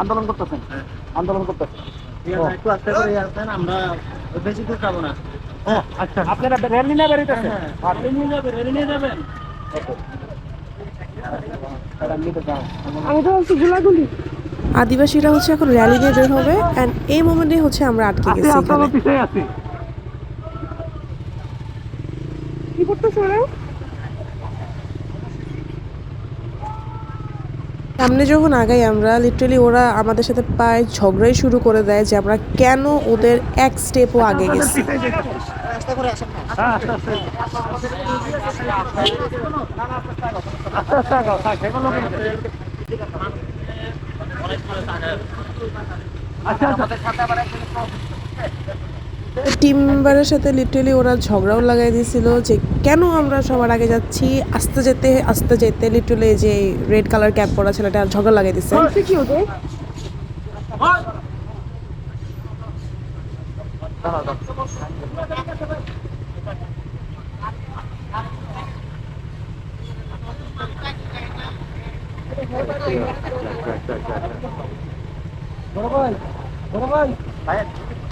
আন্দোলন করতেছেন। আন্দোলন আপনারা র্যালি নিয়ে বেরিয়েছেন আমি তো বলছি গুলাগুলি আদিবাসীরা হচ্ছে এখন র্যালি দিয়ে বের হবে অ্যান্ড এই মোমেন্টে হচ্ছে আমরা আটকে গেছি এখানে কি করতেছে সামনে যখন আগাই আমরা লিটারালি ওরা আমাদের সাথে পায় ঝগড়াই শুরু করে দেয় যে আমরা কেন ওদের এক স্টেপও আগে গেছি আস্তে করে আসেন না হ্যাঁ আস্তে আচ্ছা আচ্ছা। টিম মেম্বারের সাথে লিটারালি ওরা ঝগড়াও লাগাই দিয়েছিল যে কেন আমরা সবার আগে যাচ্ছি? আস্তে যেতে আস্তে যেতে লিটারালি যে রেড কালার ক্যাপ পরা ছেলেটা ঝগড়া লাগাই ওদের?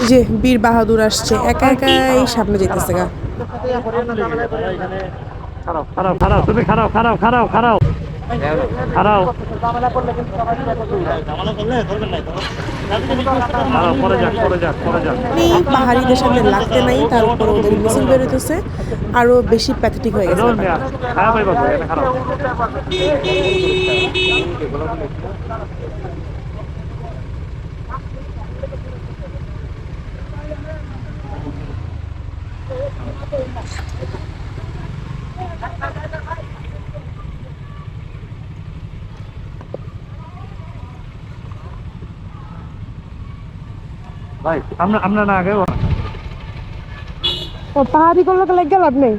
যে বীর বাহাদুর আসছে, একা একাই সামনে যেতেছে গা। খারাপ খারাপ খারাপ খারাপ খারাপ খারাপ খারাপ। পাহাড়িদের সামনে লাগতে নাই তার উপর ওদের মিছিল বেরোতেছে আরও বেশি প্যাথেটিক হয়ে গেছে ধরুন মিয়া খারাপ হয়ে গেছে এটা খারাপ ভাই আমরা আমরা না আগে ও পাহাড়ি করলে তো লেগে লাভ নেই